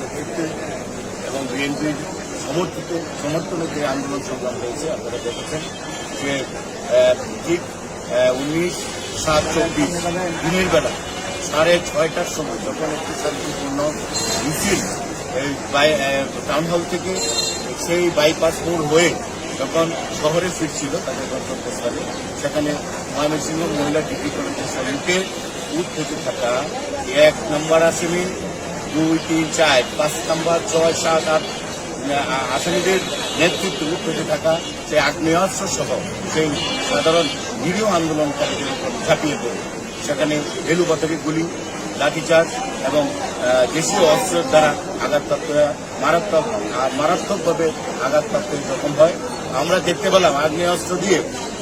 নেতৃত্বে এবং বিএনপির সমর্থিত সমর্থনে যে আন্দোলন সংগ্রাম হয়েছে, আপনারা দেখেছেন যে ঠিক উনিশ সাত চব্বিশ দিনের বেলা সাড়ে ছয়টার সময় যখন একটি শান্তিপূর্ণ মিছিল টাউন হল থেকে সেই বাইপাস মোড় হয়ে যখন শহরে ফিরছিল তাদের গন্তব্যস্থলে, সেখানে ময়মনসিংহ মহিলা ডিগ্রি কলেজের সম্মুখে থেকে থাকা এক নম্বর আসামি দুই তিন চার, পাঁচ নম্বর ছয় সাত আট আসামিদের নেতৃত্বে উঠতে থাকা সেই আগ্নেয়াস্ত্র সহ সেই সাধারণ নিরীহ আন্দোলনকারীদের ঝাঁপিয়ে পড়ে। সেখানে এলুপাতারি গুলি, লাঠিচার্জ এবং দেশীয় অস্ত্রের দ্বারা আঘাতপ্রাপ্ত, মারাত্মক মারাত্মকভাবে আঘাতপ্রাপ্ত জখম হয়। আমরা দেখতে পেলাম আগ্নেয়াস্ত্র দিয়ে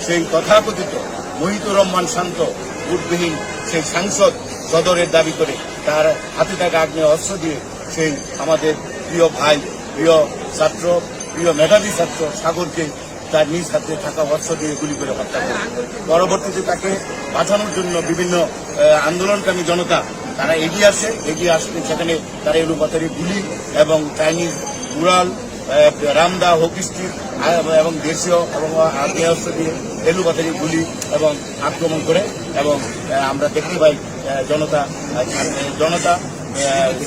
সেই তথাকথিত মহিতুর রহমান শান্ত, ভোটবিহীন সেই সাংসদ সদরের দাবি করে তার হাতে থাকা আগ্নেয় অস্ত্র দিয়ে সেই আমাদের প্রিয় ভাই প্রিয় ছাত্র প্রিয় মেধাবী ছাত্র সাগরকে তার নিজ হাতে থাকা অস্ত্র দিয়ে গুলি করে হত্যা করে। পরবর্তীতে তাকে বাঁচানোর জন্য বিভিন্ন আহ, আন্দোলনকামী জনতা তারা এগিয়ে আসে। এগিয়ে আসলে সেখানে তারা এলুপাতারি গুলি এবং চাইনিজ আহ, রামদা হকিস্টিক এবং দেশীয় এবং আগ্নেয়াস্ত্র দিয়ে গুলি এবং আক্রমণ করে এবং আমরা দেখতে পাই জনতা জনতা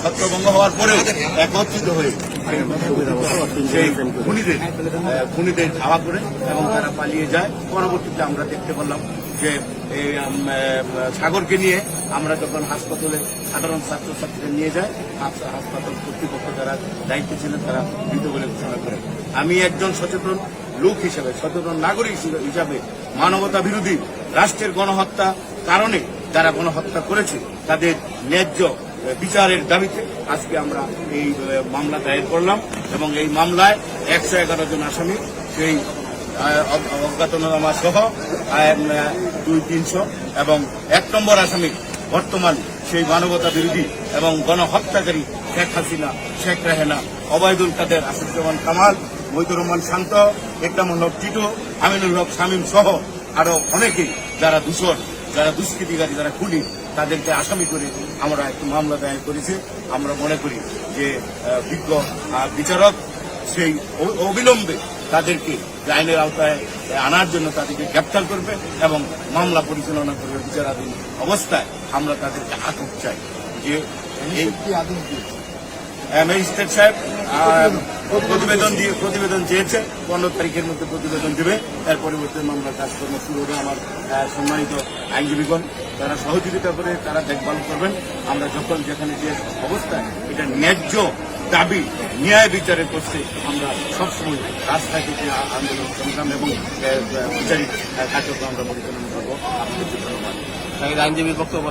ছত্রভঙ্গ হওয়ার পরেও একত্রিত হয়ে খুনিদের খুনিদের ধাওয়া করে এবং তারা পালিয়ে যায়। পরবর্তীতে আমরা দেখতে পেলাম যে সাগরকে নিয়ে আমরা যখন হাসপাতালে সাধারণ ছাত্রছাত্রীদের নিয়ে যাই হাসপাতাল কর্তৃপক্ষ যারা দায়িত্বে ছিলেন, তারা মৃত বলে ঘোষণা করেন। আমি একজন সচেতন লোক হিসেবে, সচেতন নাগরিক হিসাবে মানবতা বিরোধী রাষ্ট্রের গণহত্যা কারণে যারা গণহত্যা করেছে, তাদের ন্যায্য বিচারের দাবিতে আজকে আমরা এই মামলা দায়ের করলাম এবং এই মামলায় একশো এগারো জন আসামি, সেই অজ্ঞাতনামা সহ দুই তিনশো এবং এক নম্বর আসামি বর্তমান সেই মানবতা বিরোধী এবং গণহত্যাকারী শেখ হাসিনা, শেখ রেহেনা, অবায়দুল কাদের আসিফুজ্জামান কামাল মহিদুর রহমান শান্ত একরামুল হক টিটু আমিনুল হক শামীম সহ আরও অনেকেই যারা দূষণ যারা দুষ্কৃতিকারী যারা খুনি তাদেরকে আসামি করে আমরা একটি মামলা দায়ের করেছি। আমরা মনে করি যে বিজ্ঞ বিচারক সেই অবিলম্বে তাদেরকে আইনের আওতায় আনার জন্য তাদেরকে গ্রেপ্তার করবে এবং মামলা পরিচালনা করবে বিচারাধীন অবস্থায় আমরা তাদেরকে আটক চাই। যে এই আহ, ম্যাজিস্ট্রেট সাহেব প্রতিবেদন প্রতিবেদন চেয়েছে, পনেরো তারিখের মধ্যে প্রতিবেদন দেবে। এর পরিবর্তে মামলার কাজকর্ম শুরু হবে আমার সম্মানিত আইনজীবীগণ। তারা সহযোগিতা করে, তারা দেখভাল করবেন। আমরা যখন যেখানে যে অবস্থায়, এটা ন্যায্য দাবি, ন্যায় বিচারের করছে আমরা সবসময় রাস্তায় থেকে আন্দোলন, সংগ্রাম এবং বিচারিক কার্যক্রম আমরা পরিচালনা করব। আপনাদেরকে ধন্যবাদ। আইনজীবীর বক্তব্য